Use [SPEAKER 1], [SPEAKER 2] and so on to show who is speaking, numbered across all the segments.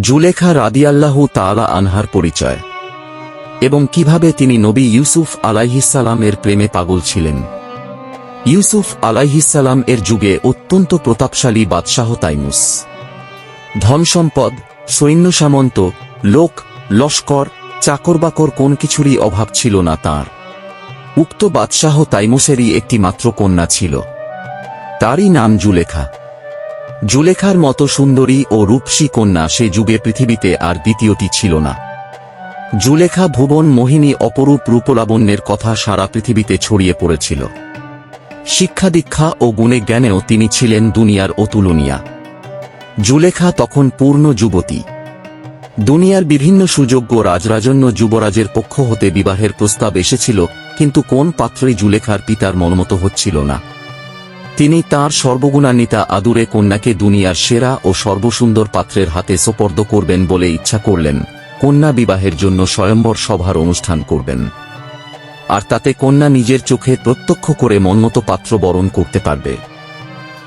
[SPEAKER 1] জুলেখা রাদিয়াল্লাহু তাআলা আনহার পরিচয়। এবং কীভাবে তিনি নবী ইউসুফ আলাইহিসালাম এর প্রেমে পাগল ছিলেন। ইউসুফ আলাইহিসালাম এর যুগে অত্যন্ত প্রতাপশালী বাদশাহ তাইমুস। ধনসম্পদ সৈন্য সামন্ত লোক, লস্কর, চাকরবাকর কোন কিছুরই অভাব ছিল না তার। উক্ত বাদশাহ তাইমুসেরই একটি মাত্র কন্যা ছিল। তারই নাম জুলেখা। জুলেখার মতো সুন্দরী ও রূপসী কন্যা সে যুগে পৃথিবীতে আর দ্বিতীয়টি ছিল না। জুলেখা ভুবন মোহিনী অপরূপ রূপলাবণ্যের কথা সারা পৃথিবীতে ছড়িয়ে পড়েছিল। শিক্ষা দীক্ষা ও গুণে জ্ঞানেও তিনি ছিলেন দুনিয়ার অতুলনীয়া। জুলেখা তখন পূর্ণ যুবতী। দুনিয়ার বিভিন্ন সুযোগ্য রাজরাজন্য যুবরাজের পক্ষ হতে বিবাহের প্রস্তাব এসেছিল, কিন্তু কোন পাত্রই জুলেখার পিতার মনমতো হচ্ছিল না। তিনি তার সর্বগুণান্বিতা আদুরে কন্যাকে দুনিয়ার সেরা ও সর্বসুন্দর পাত্রের হাতে সোপর্দ করবেন বলে ইচ্ছা করলেন। কন্যা বিবাহের জন্য স্বয়ম্বর সভার অনুষ্ঠান করবেন। আর তাতে কন্যা নিজের চোখে প্রত্যক্ষ করে মনমতো পাত্র বরণ করতে পারবে।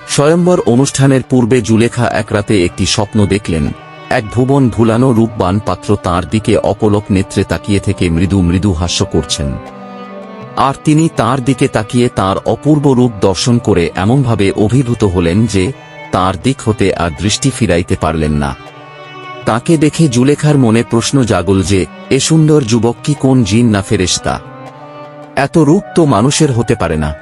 [SPEAKER 1] স্বয়ম্বর অনুষ্ঠানের পূর্বে জুলেখা এক রাতে একটি স্বপ্ন দেখলেন। এক ভুবন ভুলানো রূপবান পাত্র তার দিকে অপলক নেত্রে তাকিয়ে থেকে মৃদু মৃদু হাস্য করছেন। আর তিনি তার দিকে তাকিয়ে তার অপূর্ব রূপ দর্শন করে এমনভাবে অভিভূত হলেন যে, তার দিক হতে আর দৃষ্টি ফিরাইতে পারলেন না। তাকে দেখে জুলেখার মনে প্রশ্ন জাগল যে, এ সুন্দর যুবক কি কোন জিন না ফেরেশতা? এত রূপ তো মানুষের হতে পারে না।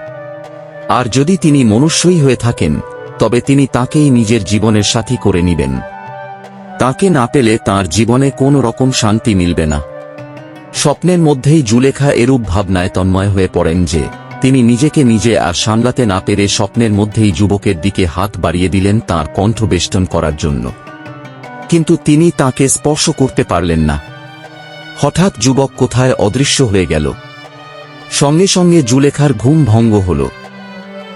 [SPEAKER 1] আর যদি তিনি মনুষ্যই হয়ে থাকেন, তবে তিনি তাকেই নিজের জীবনের সাথী করে নিবেন। তাকে না পেলে তার জীবনে কোন রকম শান্তি মিলবে না। স্বপ্নের মধ্যেই জুলেখা এরূপ ভাবনায় তন্ময় হয়ে পড়েন যে, তিনি নিজেকে নিজে আর সামলাতে না পেরে স্বপ্নের মধ্যেই যুবকের দিকে হাত বাড়িয়ে দিলেন তার কণ্ঠবেষ্টন করার জন্য। কিন্তু তিনি তাকে স্পর্শ করতে পারলেন না। হঠাৎ যুবক কোথায় অদৃশ্য হয়ে গেল। সঙ্গে সঙ্গে জুলেখার ঘুম ভঙ্গ হল।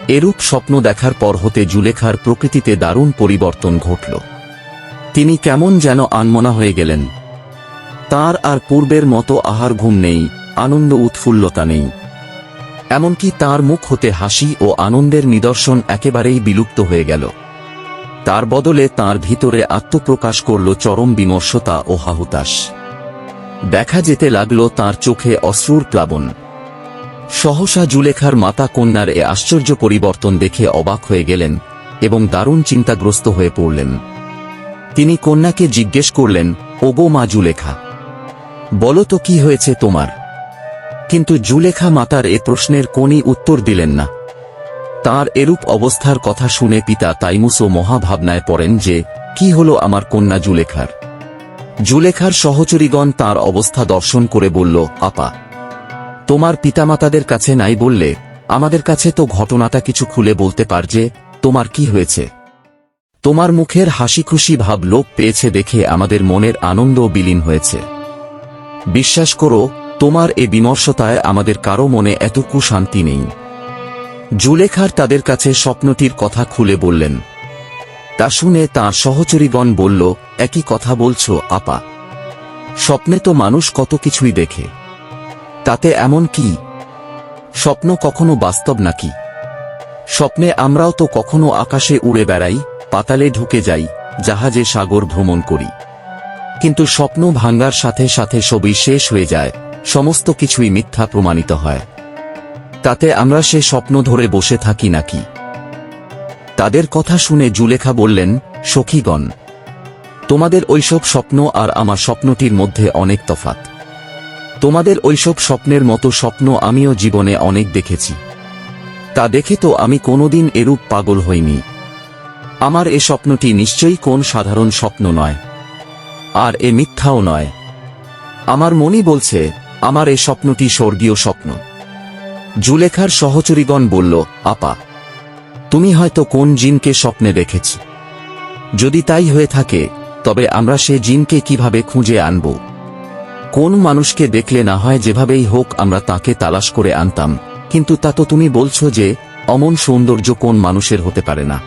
[SPEAKER 1] এরূপ স্বপ্ন দেখার পর হতে জুলেখার প্রকৃতিতে দারুণ পরিবর্তন ঘটল। তিনি কেমন যেন আনমনা হয়ে গেলেন। তার আর পূর্বের মতো আহার ঘুম নেই, আনন্দ উৎফুল্লতা নেই। এমনকি তার মুখ হতে হাসি ও আনন্দের নিদর্শন একেবারেই বিলুপ্ত হয়ে গেল। তার বদলে তার ভিতরে আত্মপ্রকাশ করল চরম বিমর্ষতা ও হাহুতাস দেখা যেতে লাগল তার চোখে অশ্রুর প্লাবন। সহসা জুলেখার মাতা কন্যার এ আশ্চর্য পরিবর্তন দেখে অবাক হয়ে গেলেন এবং দারুণ চিন্তাগ্রস্ত হয়ে পড়লেন। তিনি কন্যাকে জিজ্ঞেস করলেন, ওগো মা জুলেখা বলো তো কি হয়েছে তোমার? কিন্তু জুলেখা মাতার এ প্রশ্নের কোনই উত্তর দিলেন না। তার এরূপ অবস্থার কথা শুনে পিতা তাইমুসও মহাভাবনায় পড়েন যে, কি হলো আমার কন্যা জুলেখার? জুলেখার সহচরীগণ তার অবস্থা দর্শন করে বলল, আপা, তোমার পিতামাতাদের কাছে নাই বললে, আমাদের কাছে তো ঘটনাটা কিছু খুলে বলতে পার যে, তোমার কি হয়েছে? তোমার মুখের হাসি খুশি ভাব লোপ পেয়েছে দেখে আমাদের মনের আনন্দ বিলীন হয়েছে। বিশ্বাস করো, তোমার এ বিমর্ষতায় আমাদের কারও মনে এতকু শান্তি নেই। জুলেখার তাদের কাছে স্বপ্নটির কথা খুলে বললেন। তা শুনে তাঁর সহচরীগণ বলল, একই কথা বলছো, আপা। স্বপ্নে তো মানুষ কত কিছুই দেখে। তাতে এমন কি? স্বপ্ন কখনো বাস্তব নাকি? স্বপ্নে আমরাও তো কখনো আকাশে উড়ে বেড়াই, পাতালে ঢুকে যাই, জাহাজে সাগর ভ্রমণ করি। কিন্তু স্বপ্ন ভাঙ্গার সাথে সাথে সবই শেষ হয়ে যায়, সমস্ত কিছুই মিথ্যা প্রমাণিত হয়। তাতে আমরা সে স্বপ্ন ধরে বসে থাকি নাকি? তাদের কথা শুনে জুলেখা বললেন, সখীগণ, তোমাদের ঐসব স্বপ্ন আর আমার স্বপ্নটির মধ্যে অনেক তফাত। তোমাদের ঐসব স্বপ্নের মতো স্বপ্ন আমিও জীবনে অনেক দেখেছি। তা দেখে তো আমি কোনোদিন এরূপ পাগল হইনি। আমার এ স্বপ্নটি নিশ্চয়ই কোন সাধারণ স্বপ্ন নয়। আর এ মিথ্যাও নয়। আমার মনই বলছে, আমার এ স্বপ্নটি স্বর্গীয় স্বপ্ন। জুলেখার সহচরীগণ বলল, আপা, তুমি হয়তো কোন জিনকে স্বপ্নে দেখেছ। যদি তাই হয়ে থাকে, তবে আমরা সে জিনকে কীভাবে খুঁজে আনব? কোন মানুষকে দেখলে না হয় যেভাবেই হোক আমরা তাকে তালাশ করে আনতাম, কিন্তু তা তো তুমি বলছো যে, অমন সৌন্দর্য কোন মানুষের হতে পারে না।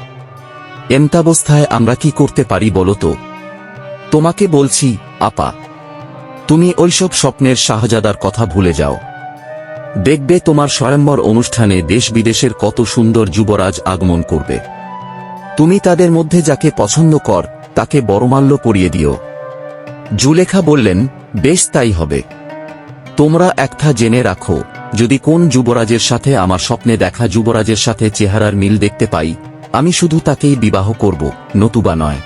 [SPEAKER 1] এমতাবস্থায় আমরা কি করতে পারি বলো তো? তোমাকে বলছি, আপা, তুমি ওইসব স্বপ্নের শাহজাদার কথা ভুলে যাও। দেখবে তোমার স্বয়ম্বর অনুষ্ঠানে দেশ বিদেশের কত সুন্দর যুবরাজ আগমন করবে। তুমি তাদের মধ্যে যাকে পছন্দ কর, তাকে বড়মাল্য পরিয়ে দিও। জুলেখা বললেন, বেশ, তাই হবে। তোমরা একটা জেনে রাখো, যদি কোন যুবরাজের সাথে আমার স্বপ্নে দেখা যুবরাজের সাথে চেহারার মিল দেখতে পাই, আমি শুধু তাকেই বিবাহ করব, নতুবা নয়।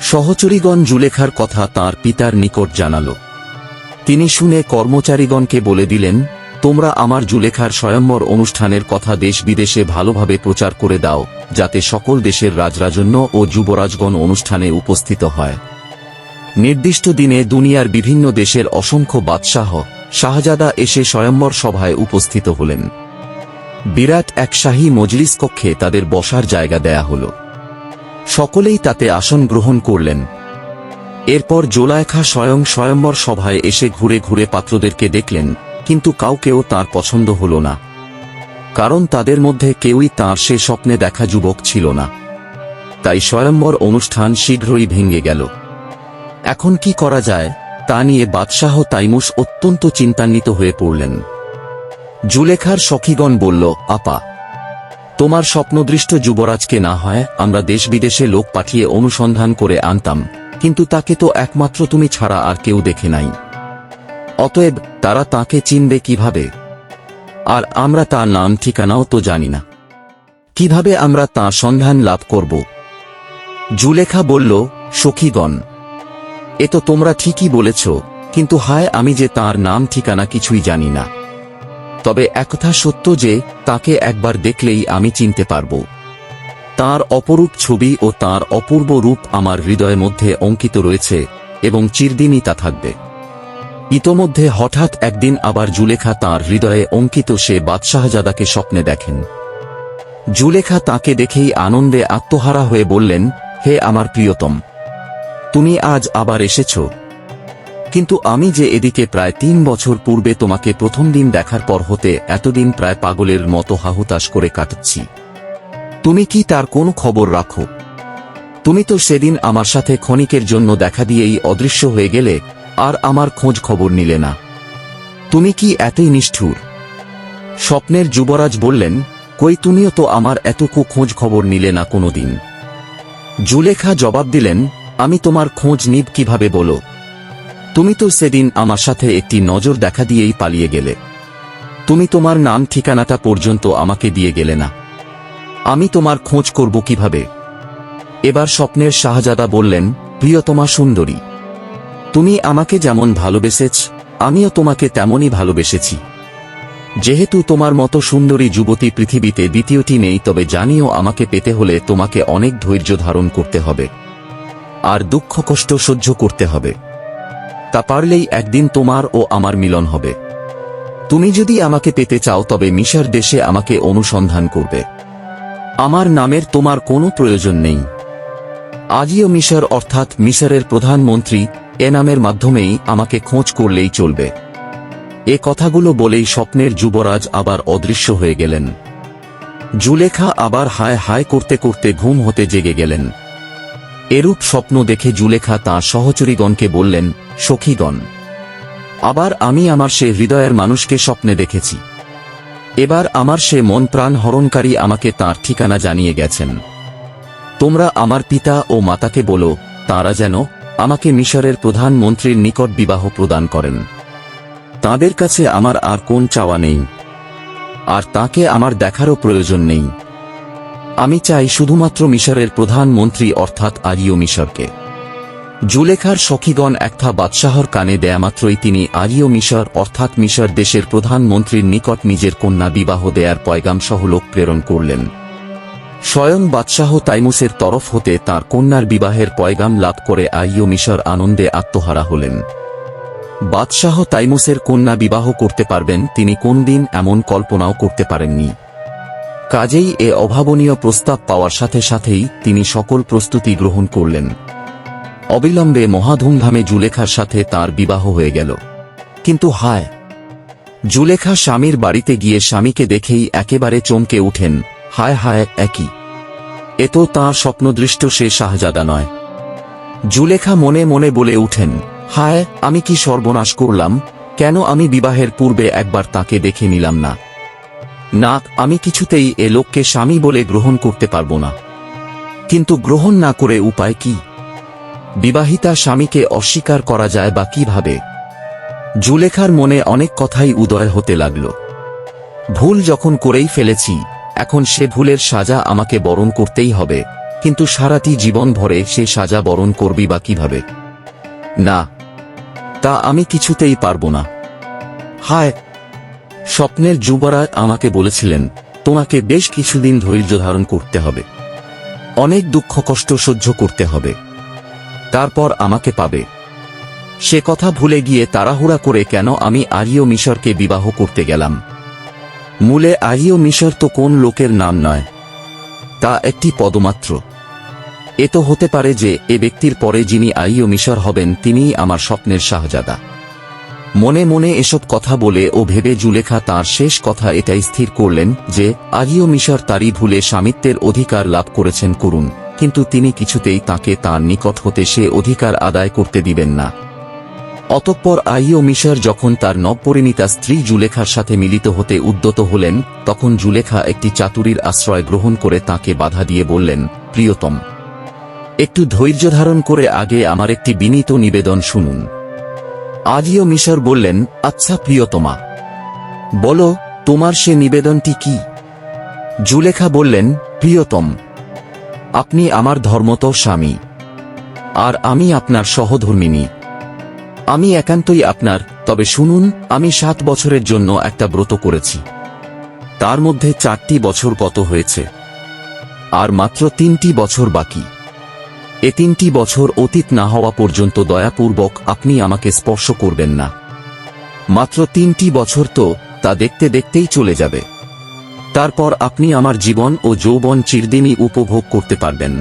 [SPEAKER 1] সহচরীগণ জুলেখার কথা তার পিতার নিকট জানাল। তিনি শুনে কর্মচারীগণকে বলে দিলেন, তোমরা আমার জুলেখার স্বয়ম্বর অনুষ্ঠানের কথা দেশ বিদেশে ভালোভাবে প্রচার করে দাও, যাতে সকল দেশের রাজরাজন্য ও যুবরাজগণ অনুষ্ঠানে উপস্থিত হয়। নির্দিষ্ট দিনে দুনিয়ার বিভিন্ন দেশের অসংখ্য বাদশাহ শাহজাদা এসে স্বয়ম্বর সভায় উপস্থিত হলেন। বিরাট এক শাহী মজলিস কক্ষে তাদের বসার জায়গা দেয়া হল। সকলেই তাতে আসন গ্রহণ করলেন। এরপর জোলায়খা স্বয়ং স্বয়ম্বর সভায় এসে ঘুরে ঘুরে পাত্রদেরকে দেখলেন, কিন্তু কাউকেও তার পছন্দ হল না। কারণ তাদের মধ্যে কেউই তার সে স্বপ্নে দেখা যুবক ছিল না। তাই স্বয়ম্বর অনুষ্ঠান শীঘ্রই ভেঙে গেল। এখন কি করা যায়, তা নিয়ে বাদশাহ তাইমুস অত্যন্ত চিন্তান্বিত হয়ে পড়লেন। জুলেখার সখীগণ বলল, আপা তোমার স্বপ্নদৃষ্ট যুবরাজকে না হয়, আমরা দেশ বিদেশে লোক পাঠিয়ে অনুসন্ধান করে আনতাম, কিন্তু তাকে তো একমাত্র তুমি ছাড়া আর কেউ দেখে নাই। অতএব, তারা তাকে চিনবে কীভাবে? আর আমরা তার নাম ঠিকানাও তো জানি না। কীভাবে আমরা তার সন্ধান লাভ করব? জুলেখা বলল, সখীগণ, এ তো তোমরা ঠিকই বলেছ, কিন্তু হায় আমি যে তার নাম ঠিকানা কিছুই জানি না। তবে একথা সত্য যে, তাকে একবার দেখলেই আমি চিনতে পারব। তার অপরূপ ছবি ও তার অপূর্ব রূপ আমার হৃদয়ের মধ্যে অঙ্কিত রয়েছে এবং চিরদিনই তা থাকবে। ইতোমধ্যে হঠাৎ একদিন আবার জুলেখা তার হৃদয়ে অঙ্কিত সে বাদশাহজাদাকে স্বপ্নে দেখেন। জুলেখা তাকে দেখেই আনন্দে আত্মহারা হয়ে বললেন, হে আমার প্রিয়তম, তুমি আজ আবার এসেছ। কিন্তু আমি যে এদিকে প্রায় তিন বছর পূর্বে তোমাকে প্রথম দিন দেখার পর হতে এতদিন প্রায় পাগলের মতো হাহুতাশ করে কাটাচ্ছি তুমি কি তার কোনো খবর রাখো? তুমি তো সেদিন আমার সাথে ক্ষণিকের জন্য দেখা দিয়েই অদৃশ্য হয়ে গেলে, আর আমার খোঁজ খবর নিলে না। তুমি কি এতই নিষ্ঠুর? স্বপ্নের যুবরাজ বললেন, কই তুমিও তো আমার এতকু খোঁজ খবর নিলে না কোনোদিন? জুলেখা জবাব দিলেন, আমি তোমার খোঁজ নিব কীভাবে বলো? তুমি তো সেদিন আমার সাথে একটি নজর দেখা দিয়েই পালিয়ে গেলে। তুমি তোমার নাম ঠিকানাটা পর্যন্ত আমাকে দিয়ে গেলে না। আমি তোমার খোঁজ করব কীভাবে? এবার স্বপ্নের শাহজাদা বললেন, প্রিয়তমা সুন্দরী, তুমি আমাকে যেমন ভালোবেসেছ, আমিও তোমাকে তেমনই ভালোবেসেছি। যেহেতু তোমার মতো সুন্দরী যুবতী পৃথিবীতে দ্বিতীয়টি নেই, তবে জানিও আমাকে পেতে হলে তোমাকে অনেক ধৈর্য ধারণ করতে হবে। আর দুঃখ কষ্ট সহ্য করতে হবে। তা পারলেই একদিন তোমার ও আমার মিলন হবে। তুমি যদি আমাকে পেতে চাও তবে মিশর দেশে আমাকে অনুসন্ধান করবে। আমার নামের তোমার কোনো প্রয়োজন নেই। আজিও মিশর অর্থাৎ মিশরের প্রধানমন্ত্রী এ নামের মাধ্যমেই আমাকে খোঁজ করলেই চলবে। এ কথাগুলো বলেই স্বপ্নের যুবরাজ আবার অদৃশ্য হয়ে গেলেন। জুলেখা আবার হায় হায় করতে করতে ঘুম হতে জেগে গেলেন। এরূপ স্বপ্ন দেখে জুলেখা তাঁর সহচরীগণকে বললেন সখীগণ, আবার আমি আমার সে হৃদয়ের মানুষকে স্বপ্নে দেখেছি। এবার আমার সে মন প্রাণ হরণকারী আমাকে তার ঠিকানা জানিয়ে গেছেন। তোমরা আমার পিতা ও মাতাকে বলো, তারা যেন আমাকে মিশরের প্রধানমন্ত্রীর নিকট বিবাহ প্রদান করেন। তাদের কাছে আমার আর কোন চাওয়া নেই, আর তাকে আমার দেখারও প্রয়োজন নেই। আমি চাই শুধুমাত্র মিশরের প্রধানমন্ত্রী অর্থাৎ আরিয় মিশরকে। জুলেখার সখীগণ একথা বাদশাহর কানে দেয়া মাত্রই তিনি আরিয় মিশর, অর্থাৎ মিশর দেশের প্রধানমন্ত্রীর নিকট নিজের কন্যা বিবাহ দেয়ার পয়গাম সহ লোক প্রেরণ করলেন। স্বয়ং বাদশাহ তাইমুসের তরফ হতে তার কন্যার বিবাহের পয়গাম লাভ করে আইয় মিশর আনন্দে আত্মহারা হলেন। বাদশাহ তাইমুসের কন্যা বিবাহ করতে পারবেন তিনি কোন দিন এমন কল্পনাও করতে পারেননি। কাজেই এ অভাবনীয় প্রস্তাব পাওয়ার সাথে সাথেই তিনি সকল প্রস্তুতি গ্রহণ করলেন। অবিলম্বে মহাধুমধামে জুলেখার সাথে তার বিবাহ হয়ে গেল। কিন্তু হায়! জুলেখা স্বামীর বাড়িতে গিয়ে স্বামীকে দেখেই একেবারে চমকে উঠেন। হায় হায়, একই। এ তো তাঁর স্বপ্নদৃষ্ট সে শাহজাদা নয়। জুলেখা মনে মনে বলে উঠেন, হায়, আমি কি সর্বনাশ করলাম? কেন আমি বিবাহের পূর্বে একবার তাকে দেখে নিলাম না? না, আমি কিছুতেই এ লোককে স্বামী বলে গ্রহণ করতে পারব না। কিন্তু গ্রহণ না করে উপায় কি? বিবাহিতা স্বামীকে অস্বীকার করা যায় বা কীভাবে? জুলেখার মনে অনেক কথাই উদয় হতে লাগল। ভুল যখন করেই ফেলেছি, এখন সে ভুলের সাজা আমাকে বরণ করতেই হবে, কিন্তু সারাটি জীবন ভরে সে সাজা বরণ করবি বা কীভাবে? না, তা আমি কিছুতেই পারব না। হায়, স্বপ্নের যুবরাজ আমাকে বলেছিলেন, তোমাকে বেশ কিছুদিন ধৈর্য ধারণ করতে হবে। অনেক দুঃখ কষ্ট সহ্য করতে হবে। তারপর আমাকে পাবে। সে কথা ভুলে গিয়ে তাড়াহুড়া করে কেন আমি আরিয় মিশরকে বিবাহ করতে গেলাম। মূলে আরিয় মিশর তো কোন লোকের নাম নয়। তা একটি পদমাত্র। এ তো হতে পারে যে এ ব্যক্তির পরে যিনি আইও মিশর হবেন তিনিই আমার স্বপ্নের শাহজাদা। মনে মনে এসব কথা বলে ও ভেবে জুলেখা তার শেষ কথা এটাই স্থির করলেন যে আরিও মিশর তারই ভুলে স্বামিত্বের অধিকার লাভ করেছেন করুন কিন্তু তিনি কিছুতেই তাকে তার নিকট হতে সে অধিকার আদায় করতে দিবেন না। অতঃপর আইও মিশর যখন তার নবপরিণীতা স্ত্রী জুলেখার সাথে মিলিত হতে উদ্যত হলেন, তখন জুলেখা একটি চাতুরীর আশ্রয় গ্রহণ করে তাকে বাধা দিয়ে বললেন, প্রিয়তম, একটু ধৈর্য ধারণ করে আগে আমার একটি বিনীত নিবেদন শুনুন। আদিও মিশর বললেন আচ্ছা প্রিয়তমা, বলো, তোমার সে নিবেদনটি কি? জুলেখা বললেন, প্রিয়তম আপনি আমার ধর্মত স্বামী। আর আমি আপনার সহধর্মিনী আমি একান্তই আপনার, তবে শুনুন, আমি সাত বছরের জন্য একটা ব্রত করেছি। তার মধ্যে চারটি বছর গত হয়েছে। আর মাত্র তিনটি বছর বাকি। এ তিনটি বছর অতীত না হওয়া পর্যন্ত দয়াপূর্বক আপনি আমাকে স্পর্শ করবেন না। মাত্র তিনটি বছর তো তা দেখতে দেখতেই চলে যাবে। তারপর আপনি আমার জীবন ও যৌবন চিরদিনই উপভোগ করতে পারবেন।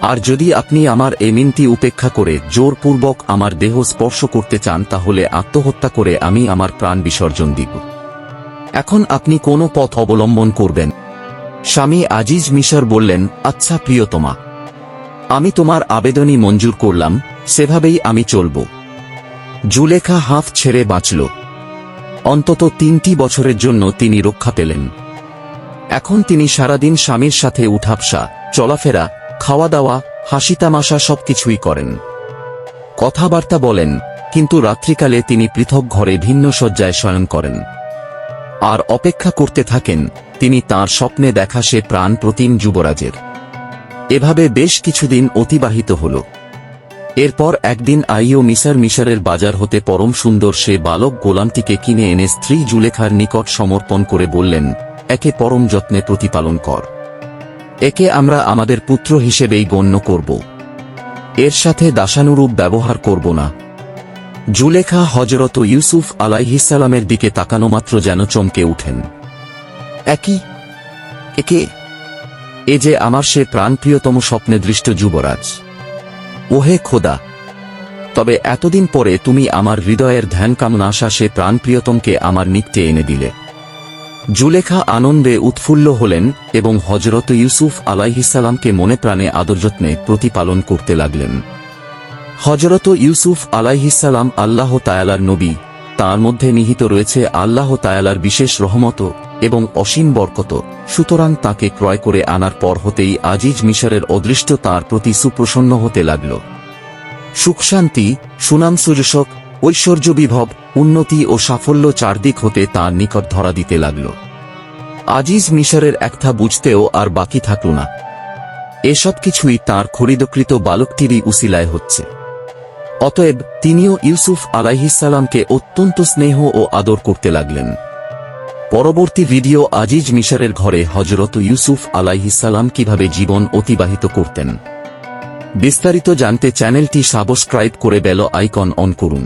[SPEAKER 1] আর যদি আপনি আমার এ মিনতি উপেক্ষা করে জোরপূর্বক আমার দেহ স্পর্শ করতে চান, তাহলে আত্মহত্যা করে আমি আমার প্রাণ বিসর্জন দিব। এখন আপনি কোন পথ অবলম্বন করবেন। স্বামী আজিজ মিশর বললেন আচ্ছা প্রিয়তমা, আমি তোমার আবেদনই মঞ্জুর করলাম, সেভাবেই আমি চলব। জুলেখা হাফ ছেড়ে বাঁচল। অন্তত তিনটি বছরের জন্য তিনি রক্ষা পেলেন। এখন তিনি সারাদিন স্বামীর সাথে উঠাপসা, চলাফেরা খাওয়া দাওয়া হাসি তামাশা সবকিছুই করেন। কথাবার্তা বলেন, কিন্তু রাত্রিকালে তিনি পৃথক ঘরে ভিন্ন শয্যায় শয়ন করেন। আর অপেক্ষা করতে থাকেন, তিনি তার স্বপ্নে দেখা সে প্রাণ প্রতিম যুবরাজের। এভাবে বেশ কিছুদিন অতিবাহিত হল। এরপর একদিন আইও মিসার মিশরের বাজার হতে পরম সুন্দর সে বালক গোলামটিকে কিনে এনে স্ত্রী জুলেখার নিকট সমর্পণ করে বললেন একে পরম যত্নে প্রতিপালন কর। একে আমরা আমাদের পুত্র হিসেবেই গণ্য করব। এর সাথে দাসানুরূপ ব্যবহার করব না। জুলেখা হজরত ইউসুফ আলাইহিসালামের দিকে তাকানো মাত্র যেন চমকে উঠেন। একই? একে? এ যে আমার সে প্রাণপ্রিয়তম স্বপ্নে দৃষ্ট যুবরাজ। ওহে খোদা! তবে এতদিন পরে তুমি আমার হৃদয়ের ধ্যান কামনা আসা সে প্রাণপ্রিয়তমকে আমার নিকটে এনে দিলে। জুলেখা আনন্দে উৎফুল্ল হলেন এবং হজরত ইউসুফ আলাইহিসালামকে মনে প্রাণে আদরযত্নে প্রতিপালন করতে লাগলেন। হজরত ইউসুফ আলাইহিসালাম আল্লাহ তায়ালার নবী, তার মধ্যে নিহিত রয়েছে আল্লাহ তায়ালার বিশেষ রহমত এবং অসীম বরকত, সুতরাং তাকে ক্রয় করে আনার পর হতেই আজিজ মিশরের অদৃষ্ট তার প্রতি সুপ্রসন্ন হতে লাগল। সুখশান্তি সুনাম সুযশক ঐশ্বর্য বিভব উন্নতি ও সাফল্য চারদিক হতে তার নিকট ধরা দিতে লাগল। আজিজ মিশরের একথা বুঝতেও আর বাকি থাকল না। এসব কিছুই তার খরিদকৃত বালকটিরই উসিলায় হচ্ছে। অতএব তিনিও ইউসুফ আলাইহিসালামকে অত্যন্ত স্নেহ ও আদর করতে লাগলেন। পরবর্তী ভিডিও আজিজ মিশরের ঘরে হজরত ইউসুফ আলাইহিসাল্লাম কীভাবে জীবন অতিবাহিত করতেন। বিস্তারিত জানতে চ্যানেলটি সাবস্ক্রাইব করে বেল আইকন অন করুন।